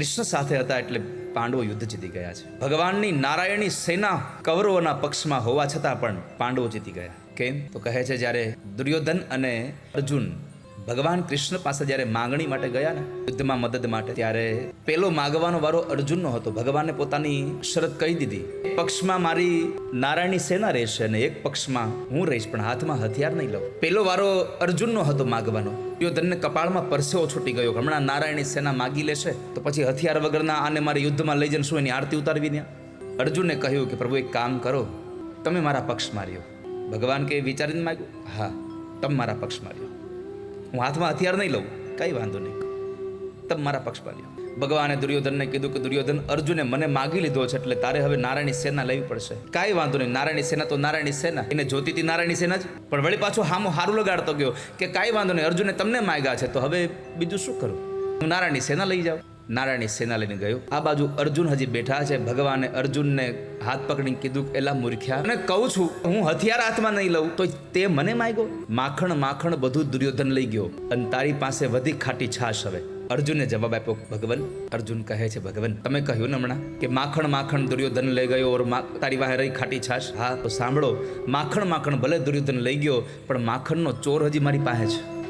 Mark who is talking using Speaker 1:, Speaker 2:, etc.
Speaker 1: કૃષ્ણ સાથે હતા એટલે પાંડવો યુદ્ધ જીતી ગયા છે. ભગવાનની નારાયણની સેના કૌરવોના પક્ષમાં હોવા છતાં પણ પાંડવો જીતી ગયા. કેમ? તો કહે છે જ્યારે દુર્યોધન અને અર્જુન ભગવાન કૃષ્ણ પાસે જ્યારે માંગણી માટે ગયા ને, યુદ્ધમાં મદદ માટે, ત્યારે પેલો માગવાનો વારો અર્જુનનો હતો. ભગવાને પોતાની શરત કહી દીધી. પક્ષમાં મારી નારાયણની સેના રહેશે અને એક પક્ષમાં હું રહીશ, પણ હાથમાં હથિયાર નહીં લઉં. પેલો વારો અર્જુનનો હતો માગવાનો. દુર્યોધનને કપાળમાં પરસેવો છૂટી ગયો. હમણાં નારાયણની સેના માગી લેશે, તો પછી હથિયાર વગરના આને મારે યુદ્ધમાં લઈ જઈને શું એની આરતી ઉતારવી ત્યાં? અર્જુને કહ્યું કે, પ્રભુ, એક કામ કરો. તમે મારા પક્ષ માર્યો. ભગવાન કે વિચારીને માગ્યું, હા, તમે મારા પક્ષ માર્યો. હું હાથમાં હથિયાર નહીં લઉં. કંઈ વાંધો નહીં. તમે મારા પક્ષ માર્યો ભગવાને દુર્યોધનને કીધું કે દુર્યોધન અર્જુને મને માગી લીધો છે એટલે તારે હવે નારાયણી સેના લેવી પડશે. કાંઈ વાંધો નહીં. નારાયણી સેના તો નારાયણી સેના. એને જોતી હતી નારાયણી સેના જ. પણ વળી પાછો હામો હારું લગાડતો ગયો કે કાંઈ વાંધો નહીં. અર્જુને તમને માગ્યા છે. તો હવે બીજું શું કરું? હું નારાયણી સેના લઈ જાઉં. નારાયણની સેના લઈને ગયો. આ બાજુ અર્જુન હજી બેઠા છે. ભગવાને અર્જુનને હાથ પકડીને કીધું એલા મૂર્ખ્યા. અને કહું છું, હું હથિયાર હાથમાં નહીં લઉં, તો તે મને માગ્યો? માખણ માખણ બધું દુર્યોધન લઈ ગયો. અને તારી પાસે વધી ખાટી છાશ હવે. અર્જુને જવાબ આપ્યો, ભગવાન, અર્જુન કહે છે, ભગવાન, તમે કહ્યું ને હમણાં કે, માખણ માખણ દુર્યોધન લઈ ગયો ઓર તારી વાહે રહી ખાટી છાશ? હા, તો સાંભળો, માખણ માખણ ભલે દુર્યોધન લઈ ગયો, પણ માખણનો ચોર હજી મારી પાસે છે.